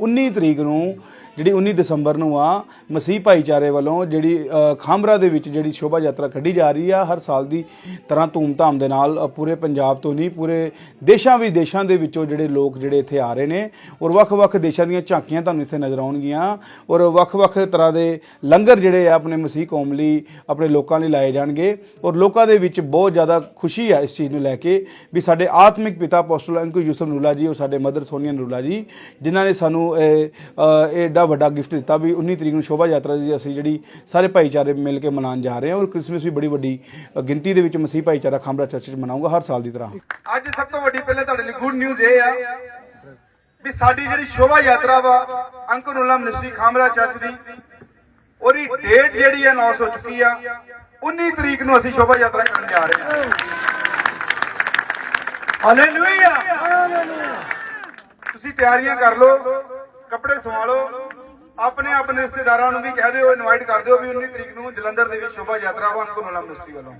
19 ਤਰੀਕ ਨੂੰ ਜਿਹੜੀ 19 ਦਸੰਬਰ ਨੂੰ ਆ ਮਸੀਹ ਭਾਈਚਾਰੇ ਵੱਲੋਂ ਜਿਹੜੀ ਅ, ਦੇ ਵਿੱਚ ਜਿਹੜੀ ਸ਼ੋਭਾ ਯਾਤਰਾ ਕੱਢੀ ਜਾ ਰਹੀ ਆ ਹਰ ਸਾਲ ਦੀ ਤਰ੍ਹਾਂ ਧੂਮਧਾਮ ਦੇ ਨਾਲ ਪੂਰੇ ਪੰਜਾਬ ਤੋਂ ਨਹੀਂ ਪੂਰੇ ਦੇਸ਼ਾਂ ਵਿਦੇਸ਼ਾਂ ਦੇ ਵਿੱਚੋਂ ਜਿਹੜੇ ਲੋਕ ਜਿਹੜੇ ਇੱਥੇ ਆ ਰਹੇ ਨੇ ਔਰ ਵੱਖ-ਵੱਖ ਦੇਸ਼ਾਂ ਦੀਆਂ ਝਾਂਕੀਆਂ ਤੁਹਾਨੂੰ ਇੱਥੇ ਨਜ਼ਰ ਆਉਣਗੀਆਂ ਔਰ ਵੱਖ-ਵੱਖ ਤਰ੍ਹਾਂ ਦੇ ਲੰਗਰ ਜਿਹੜੇ ਆ ਆਪਣੇ ਮਸੀਹ ਕੌਮ ਲਈ ਆਪਣੇ ਲੋਕਾਂ ਲਈ ਲਾਏ ਜਾਣਗੇ ਔਰ ਲੋਕਾਂ ਦੇ ਵਿੱਚ ਬਹੁਤ ਜ਼ਿਆਦਾ ਖੁਸ਼ੀ ਆ ਇਸ ਚੀਜ਼ ਨੂੰ ਲੈ ਕੇ ਵੀ ਸਾਡੇ ਆਤਮਿਕ ਪਿਤਾ ਅਪੋਸਟਲ ਅੰਕੁ ਯੂਸਫ ਨੂਲਾ ਜੀ ਔਰ ਸਾਡੇ ਮਦਰ ਸੋਨੀਆ ਨੂਲਾ ਜੀ ਜਿਨ੍ਹਾਂ ਨੇ ਸਾਨੂੰ ਇਹ ਅ, ਵੱਡਾ ਗਿਫਟ ਦਿੱਤਾ ਵੀ 19 ਤਰੀਕ ਨੂੰ ਸ਼ੋਭਾ ਯਾਤਰਾ ਦੀ ਅਸੀਂ ਜਿਹੜੀ ਸਾਰੇ ਭਾਈਚਾਰੇ ਮਿਲ ਕੇ ਮਨਾਉਣ ਜਾ ਰਹੇ ਹਾਂ ਔਰ ਕ੍ਰਿਸਮਸ ਵੀ ਬੜੀ ਵੱਡੀ ਗਿਣਤੀ ਦੇ ਵਿੱਚ ਮਸੀਹ ਭਾਈਚਾਰਾ ਖਾਂਬਰਾ ਚਰਚ 'ਚ ਮਨਾਊਗਾ ਹਰ ਸਾਲ ਦੀ ਤਰ੍ਹਾਂ। ਅੱਜ ਸਭ ਤੋਂ ਵੱਡੀ ਪਹਿਲੇ ਤੁਹਾਡੇ ਲਈ ਗੁੱਡ ਨਿਊਜ਼ ਇਹ ਆ ਵੀ ਸਾਡੀ ਜਿਹੜੀ ਸ਼ੋਭਾ ਯਾਤਰਾ ਵਾ ਅੰਕੁਰੁੱਲਾ ਮਿਨਿਸਟਰੀ ਖਾਮਰਾ ਚਰਚ ਦੀ, ਉਹਦੀ ਡੇਟ ਜਿਹੜੀ ਅਨਾਉਂਸ ਹੋ ਚੁੱਕੀ ਆ। 19 ਤਰੀਕ ਨੂੰ ਅਸੀਂ ਸ਼ੋਭਾ ਯਾਤਰਾ ਕਰਨ ਜਾ ਰਹੇ ਹਾਂ। ਹਾਲੇਲੂਇਆ ਤੁਸੀਂ ਤਿਆਰੀਆਂ ਕਰ ਲਓ, ਕੱਪੜੇ ਸਵਾ ਲਓ ਆਪਣੇ ਆਪਣੇ ਰਿਸ਼ਤੇਦਾਰਾਂ ਨੂੰ ਵੀ ਕਹਿ ਦਿਓ ਇਨਵਾਈਟ ਕਰ ਦਿਓ ਵੀ 19 ਤਰੀਕ ਨੂੰ ਜਲੰਧਰ ਦੇ ਵਿੱਚ ਸ਼ੋਭਾ ਯਾਤਰਾ ਵਾ ਅੰਕੁਰੁੱਲਾ ਮਿਨਿਸਟਰੀ ਵੱਲੋਂ।